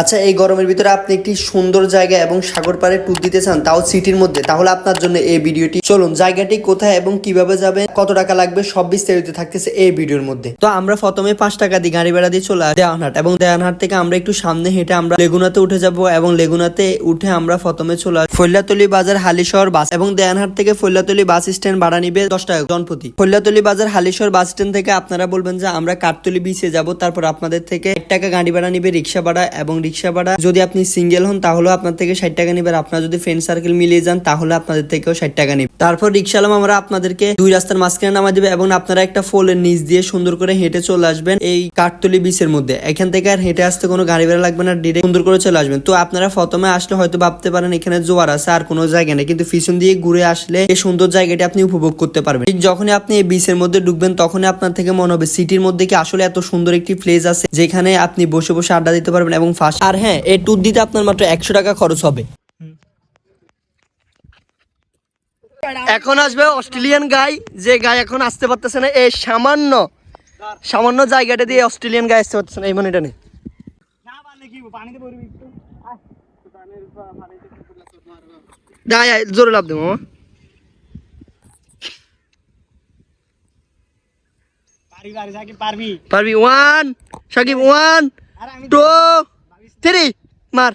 আচ্ছা এই গরমের ভিতরে আপনি একটি সুন্দর জায়গা এবং সাগর পাড়ে ট্যুর দিতে চান, তাও সিটির মধ্যে, তাহলে আপনার জন্য এই ভিডিওটি চলুন, জায়গাটি কোথায় এবং কীভাবে যাবে কত টাকা লাগবে, সব বিস্তারিত থাকতেছে এই ভিডিওর মধ্যে। তো আমরা প্রথমে পাঁচ টাকা দিয়ে গাড়ি ভাড়া দিয়ে চলে আসি দেওয়ানহাট এবং দেওয়ানহাট থেকে আমরা একটু সামনে হেঁটে আমরা লেগুনাতে উঠে যাব এবং লেগুনাতে উঠে আমরা প্রথমে চলে আসি ফৈল্লাতলি বাজার হালিশহর বাস এবং দেওয়ানহাট থেকে ফৈল্লাতলি বাস স্ট্যান্ড ভাড়া নিবে দশ টাকা জনপ্রতি। ফৈল্লাতলি বাজার হালিশহর বাস স্ট্যান্ড থেকে আপনারা বলবেন যে আমরা কাঠতলি বিচে যাব, তারপর আপনাদের থেকে এক টাকা গাড়ি ভাড়া নিবে রিক্সা ভাড়া এবং রিক্সা ভাড়া। যদি আপনি সিঙ্গেল হন তাহলে আপনার থেকে ষাট টাকা নিবে। আর আপনার যদি ফ্রেন্ড সার্কেল মিলিয়ে যান, তাহলে আপনাদের থেকেও ষাট টাকা নিবে। তারপর রিক্সালাম আমরা আপনাদেরকে দুই রাস্তার মাঝখানে নামা দিবে এবং আপনারা একটা ফোলের নিচ দিয়ে সুন্দর করে হেঁটে চলে আসবেন এই কাঠতলি বিচের মধ্যে। এখান থেকে আর হেঁটে আসতে কোনো গাড়ি ভাড়া লাগবে না ডিরেক্ট সুন্দর করে চলে আসবেন। তো আপনারা প্রথমে আসলে হয়তো ভাবতে পারেন, এখানে জোয়ার আছে, আর কোনো জায়গা নেই। কিন্তু পিছন দিয়ে ঘুরে আসলে এই সুন্দর জায়গাটি আপনি উপভোগ করতে পারবেন। ঠিক যখনই আপনি এই বিচের মধ্যে ঢুকবেন, তখনই আপনার থেকে মনে হবে সিটির মধ্যে কি আসলে এত সুন্দর একটি প্লেস আছে, যেখানে আপনি বসে বসে আড্ডা দিতে পারবেন এবং ফার্স্ট আর হ্যাঁ এই ট্যুর দিতে আপনার মাত্র একশো টাকা খরচ হবে। এখন আসবে অস্ট্রেলিয়ান গাই যে গাই এখন আসতে পারতেছে না এই সামান্য সামান্য জায়গাটা দিয়ে অস্ট্রেলিয়ান গাই আসতে পারতেছে না এই মানে এটা নেই জোরে লাভ দেবো পারবি one Shakib one two three মার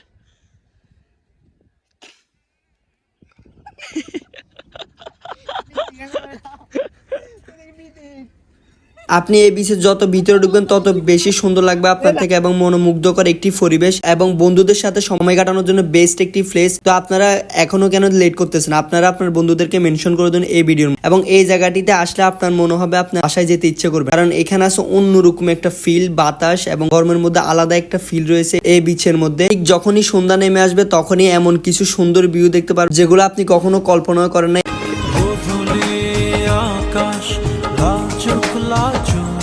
আপনি এই বিচে যত ভিতরে ঢুকবেন, তত বেশি সুন্দর লাগবে আপনার থেকে এবং মনোমুগ্ধকর একটি পরিবেশ এবং বন্ধুদের সাথে সময় কাটানোর জন্য বেস্ট একটি প্লেস তো আপনারা এখনও কেন লেট করতেছেন? আপনারা আপনার বন্ধুদেরকে মেনশন করে দেন এই ভিডিওর এবং এই জায়গাটিতে আসলে আপনার মনে হবে আপনার আশায় যেতে ইচ্ছে করবে। কারণ এখানে আছে অন্যরকম একটা ফিল বাতাস এবং গরমের মধ্যে আলাদা একটা ফিল রয়েছে এই বিচের মধ্যে। ঠিক যখনই সন্ধ্যা নেমে আসবে, তখনই এমন কিছু সুন্দর ভিউ দেখতে পারবেন, যেগুলো আপনি কখনো কল্পনা করেন নাই। আকাশ লাজুক লাজুক